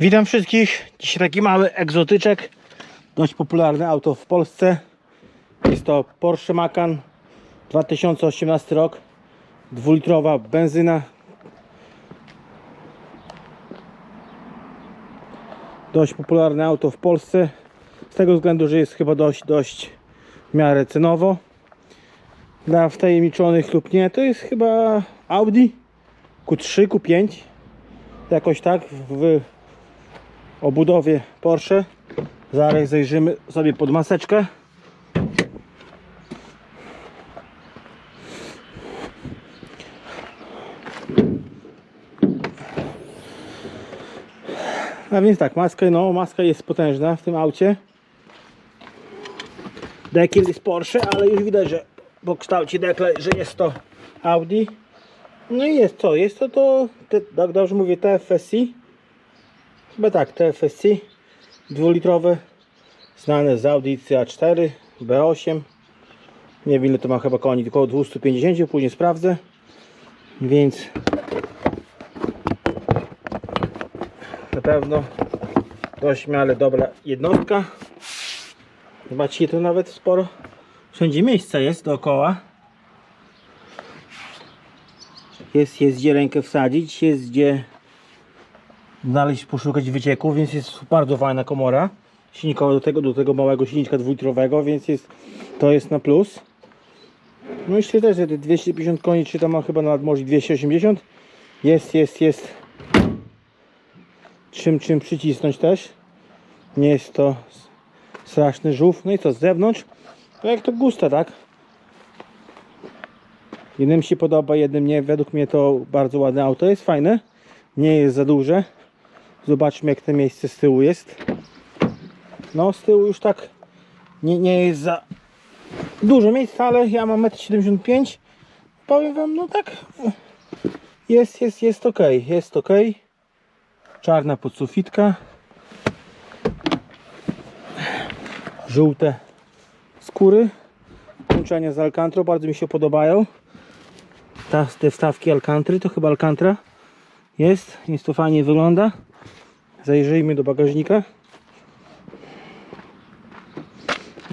Witam wszystkich. Dzisiaj taki mały egzotyczek. Dość popularne auto w Polsce. Jest to Porsche Macan 2018 rok. Dwulitrowa benzyna. Dość popularne auto w Polsce. Z tego względu, że jest chyba dość, dość w miarę cenowo. Dla wtajemniczonych lub nie, to jest chyba Audi Q3, Q5. Jakoś tak w o budowie Porsche. Zaraz zajrzymy sobie pod maseczkę. A więc tak, maska, no, maska jest potężna w tym aucie. Dekiel jest Porsche, ale już widać, że po kształcie dekla, że jest to Audi. No i jest co? Jest to to, te, tak dobrze mówię, TFSI. Chyba tak, TFSC dwulitrowe znane z Audi A4 B8 nie wiem ile to ma chyba koni, około 250 później sprawdzę. Więc na pewno dość w miarę dobra jednostka. Zobaczcie tu nawet sporo wszędzie miejsca jest dookoła. Jest, jest gdzie rękę wsadzić jest gdzie znaleźć, poszukać wycieków, więc jest bardzo fajna komora. Silnikowa do tego, do tego małego silniczka dwulitrowego, więc jest, to jest na plus. No myślę też, że te 250 koni, czy tam ma chyba nawet może 280 jest, jest, jest. Czym, czym przycisnąć też? Nie jest to straszny żółw, no i co, z zewnątrz? To jak to gusta, tak? Jednym się podoba, jednym nie, według mnie to bardzo ładne auto, jest fajne. Nie jest za duże Zobaczmy jak to miejsce z tyłu jest. No z tyłu już tak nie, nie jest za dużo miejsca, ale ja mam 1,75 m. Powiem wam, no tak jest, jest, jest ok, jest ok. Czarna podsufitka. Żółte skóry. Połączenia z Alcantro bardzo mi się podobają. Ta, te wstawki Alcantry to chyba Alcantara jest, jest to fajnie wygląda. Zajrzyjmy do bagażnika.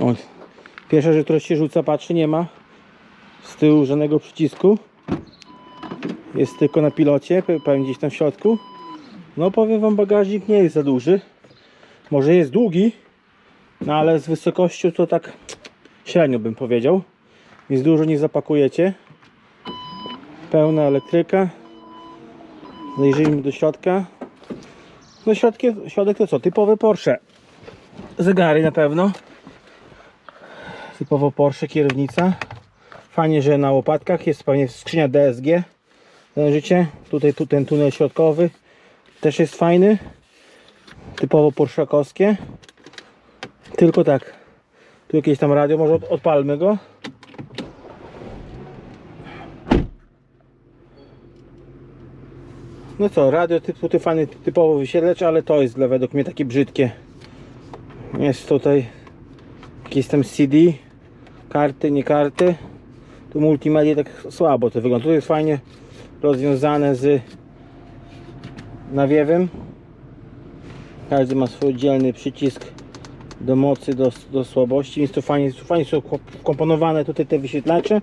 O, pierwsza rzecz, która się rzuca, patrzy, nie ma z tyłu żadnego przycisku. Jest tylko na pilocie, pe- pewnie gdzieś tam w środku. No powiem wam, bagażnik nie jest za duży. Może jest długi, no ale z wysokością to tak średnio bym powiedział. Więc dużo nie zapakujecie. Pełna elektryka. Zajrzyjmy do środka. No środki, środek to co? Typowe Porsche. Zegary na pewno. Typowo Porsche kierownica. Fajnie, że na łopatkach jest pewnie skrzynia DSG. Zależycie. Tutaj tu, ten tunel środkowy też jest fajny. Typowo porszakowskie. Tylko tak. Tu jakieś tam radio, może od, odpalmy go. No co, radio typu ty fajny typowo wysiedlacz, ale to jest dla według mnie takie brzydkie. Jest tutaj jakieś tam CD, karty, nie karty. Tu multimedia tak słabo to wygląda. Tu jest fajnie rozwiązane z nawiewem. Każdy ma swój oddzielny przycisk do mocy, do, do słabości, więc to fajnie, fajnie są wkomponowane tutaj te wyświetlacze.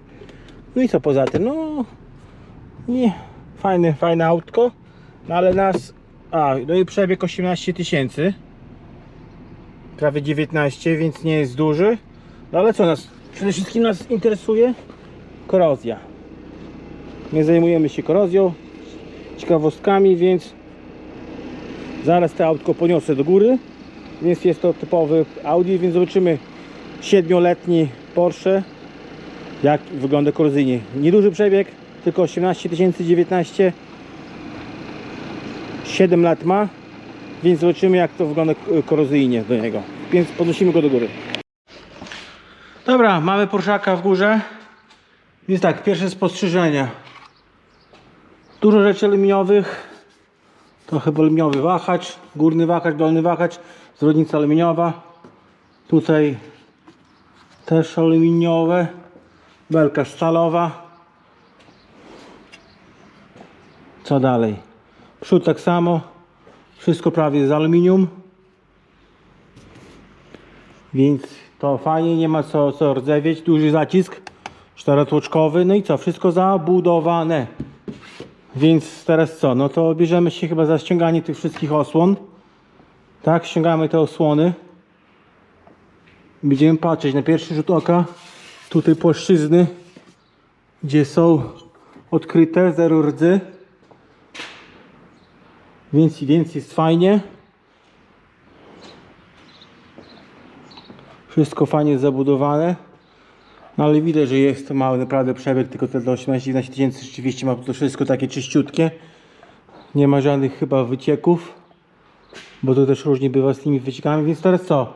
No i co poza tym? No nie, fajne, fajne autko, no ale nas, a no i przebieg 18 tysięcy, prawie 19, więc nie jest duży, no ale co nas, przede wszystkim nas interesuje korozja. Nie zajmujemy się korozją, ciekawostkami, więc zaraz to autko poniosę do góry, więc jest to typowy Audi, więc zobaczymy 7-letni Porsche, jak wygląda korozyjnie. Nieduży przebieg, tylko 18 tysięcy 19 7 lat ma więc zobaczymy jak to wygląda korozyjnie do niego. Więc podnosimy go do góry. Dobra mamy Porszaka w górze. Więc tak pierwsze spostrzeżenia. Dużo rzeczy aluminiowych. To chyba aluminiowy wahacz. Górny wahacz, dolny wahacz. Zwrotnica aluminiowa. Tutaj też aluminiowe. Belka stalowa. Co dalej? Przód tak samo. Wszystko prawie z aluminium. Więc to fajnie, nie ma co, co rdzewieć. Duży zacisk czterotłoczkowy. No i co? Wszystko zabudowane. Więc teraz co? No to bierzemy się chyba za ściąganie tych wszystkich osłon. Tak, ściągamy te osłony. Będziemy patrzeć na pierwszy rzut oka. Tutaj płaszczyzny, gdzie są odkryte, zero rdzy. Więc, więc jest fajnie. Wszystko fajnie zabudowane. No ale widać, że jest to mały naprawdę przebieg, tylko te 18-11 tysięcy rzeczywiście ma to wszystko takie czyściutkie. Nie ma żadnych chyba wycieków, bo to też różnie bywa z tymi wyciekami, więc teraz co?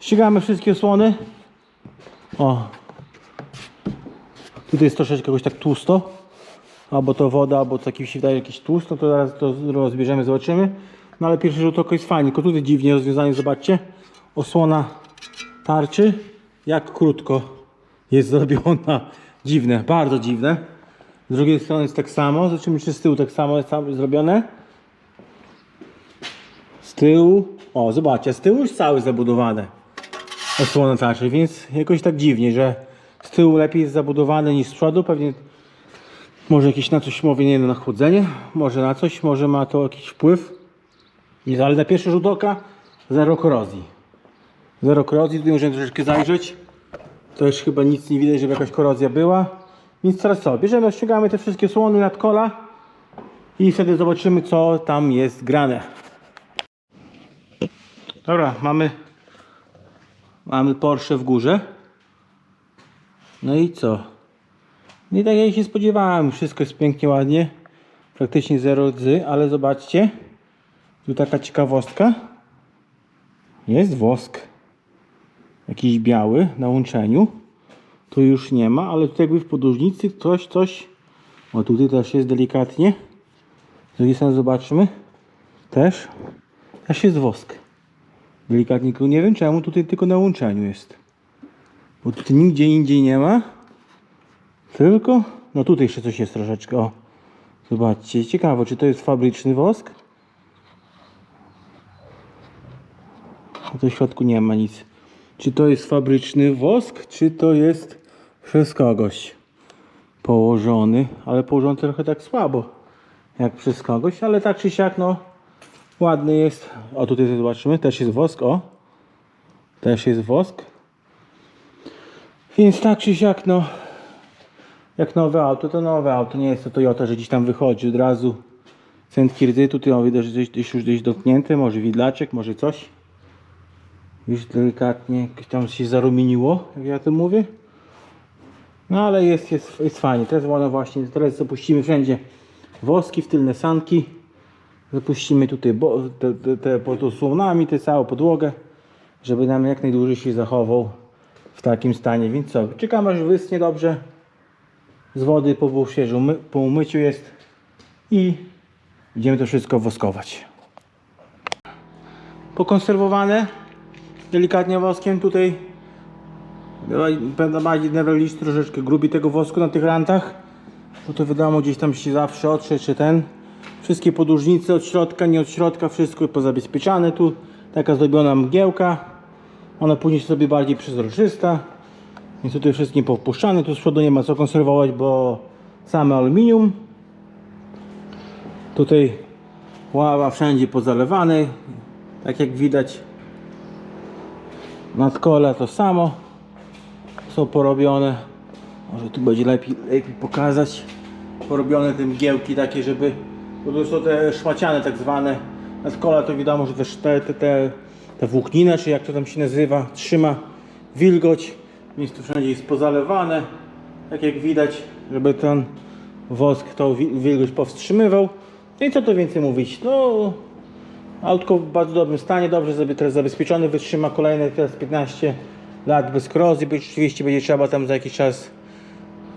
Ściągamy wszystkie osłony. O. Tutaj jest troszeczkę jakoś tak tłusto. Albo to woda, albo mi się wydaje jakiś tłust, no to zaraz to rozbierzemy, zobaczymy. No ale pierwszy rzut oka jest fajny, tylko tutaj dziwnie rozwiązanie, zobaczcie. Osłona tarczy, jak krótko jest zrobiona. Dziwne, bardzo dziwne. Z drugiej strony jest tak samo, zobaczymy czy z tyłu tak samo jest zrobione. Z tyłu, o zobaczcie, z tyłu jest cały zabudowane. Osłona tarczy, więc jakoś tak dziwnie, że z tyłu lepiej jest zabudowane niż z przodu, pewnie może jakieś na coś mówię, nie na chłodzenie, może na coś, może ma to jakiś wpływ. Ale na pierwszy rzut oka zero korozji. Zero korozji, tutaj możemy troszeczkę zajrzeć. To już chyba nic nie widać, żeby jakaś korozja była. Więc teraz co, bierzemy, ściągamy te wszystkie słony nad kola i wtedy zobaczymy co tam jest grane. Dobra, mamy mamy Porsche w górze. No i co? No i tak jak się spodziewałem, wszystko jest pięknie, ładnie. Praktycznie zero rdzy, ale zobaczcie. Tu taka ciekawostka. Jest wosk. Jakiś biały na łączeniu. Tu już nie ma, ale tutaj jakby w podłużnicy coś, coś. O tutaj też jest delikatnie. Z drugiej strony zobaczmy. Też. Też jest wosk. Delikatnie, nie wiem czemu tutaj tylko na łączeniu jest. Bo tutaj nigdzie indziej nie ma. Tylko, no tutaj jeszcze coś jest troszeczkę, o. Zobaczcie, ciekawe, czy to jest fabryczny wosk? A tu w środku nie ma nic. Czy to jest fabryczny wosk, czy to jest przez kogoś położony, ale położony trochę tak słabo, jak przez kogoś, ale tak czy siak, no, ładny jest. O, tutaj zobaczymy, też jest wosk, o. Też jest wosk. Więc tak czy siak, no, jak nowe auto, to nowe auto. Nie jest to Toyota, że gdzieś tam wychodzi od razu centki rdzy. Tutaj o, widać, że gdzieś, już gdzieś dotknięte. Może widlaczek, może coś. Już delikatnie tam się zarumieniło, jak ja to mówię. No ale jest, jest, jest fajnie. Teraz wolno właśnie, teraz zapuścimy wszędzie woski w tylne sanki. Zapuścimy tutaj bo, te, te, te pod osłonami, tę całą podłogę, żeby nam jak najdłużej się zachował w takim stanie. Więc co, czekamy aż wyschnie dobrze z wody po, my, po umyciu jest i będziemy to wszystko woskować. Pokonserwowane delikatnie woskiem tutaj. Będę bardziej nerwelić troszeczkę grubi tego wosku na tych rantach bo to wiadomo gdzieś tam się zawsze otrze czy ten. Wszystkie podłużnice od środka, nie od środka wszystko pozabezpieczane tu. Taka zrobiona mgiełka. Ona później sobie bardziej przezroczysta tutaj wszystkim popuszczane, tu z przodu nie ma co konserwować, bo same aluminium. Tutaj ława wszędzie pozalewane, tak jak widać. Nadkole to samo są porobione. Może tu będzie lepiej, lepiej pokazać. Porobione te mgiełki takie, żeby bo to są te szmaciane tak zwane. Nadkola to wiadomo, że też te, te, te, te włóknina, czy jak to tam się nazywa, trzyma wilgoć więc tu wszędzie jest pozalewane, tak jak widać, żeby ten wosk tą wi- wilgoć powstrzymywał. No i co tu więcej mówić, no autko w bardzo dobrym stanie, dobrze sobie teraz zabezpieczony, wytrzyma kolejne teraz 15 lat bez korozji, bo oczywiście będzie trzeba tam za jakiś czas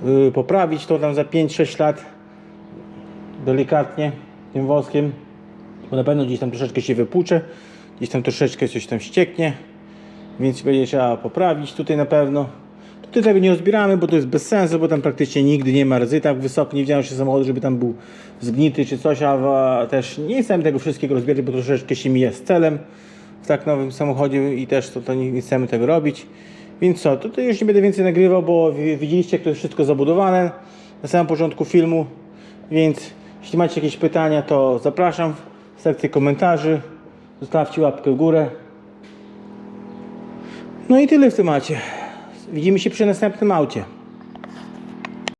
yy, poprawić to tam za 5-6 lat. Delikatnie tym woskiem, bo na pewno gdzieś tam troszeczkę się wypłucze, gdzieś tam troszeczkę coś tam ścieknie, więc będzie trzeba poprawić tutaj na pewno. Tutaj tego nie rozbieramy, bo to jest bez sensu, bo tam praktycznie nigdy nie ma rdzy tak wysoko. Nie widziałem jeszcze samochodu, żeby tam był zgnity czy coś, a też nie chcemy tego wszystkiego rozbierać, bo troszeczkę się mija z celem w tak nowym samochodzie i też to, to nie, nie chcemy tego robić. Więc co, tutaj już nie będę więcej nagrywał, bo wi- widzieliście, jak to jest wszystko zabudowane na samym początku filmu. Więc jeśli macie jakieś pytania, to zapraszam w sekcję komentarzy. Zostawcie łapkę w górę. No i tyle w temacie. Widzimy się przy następnym aucie.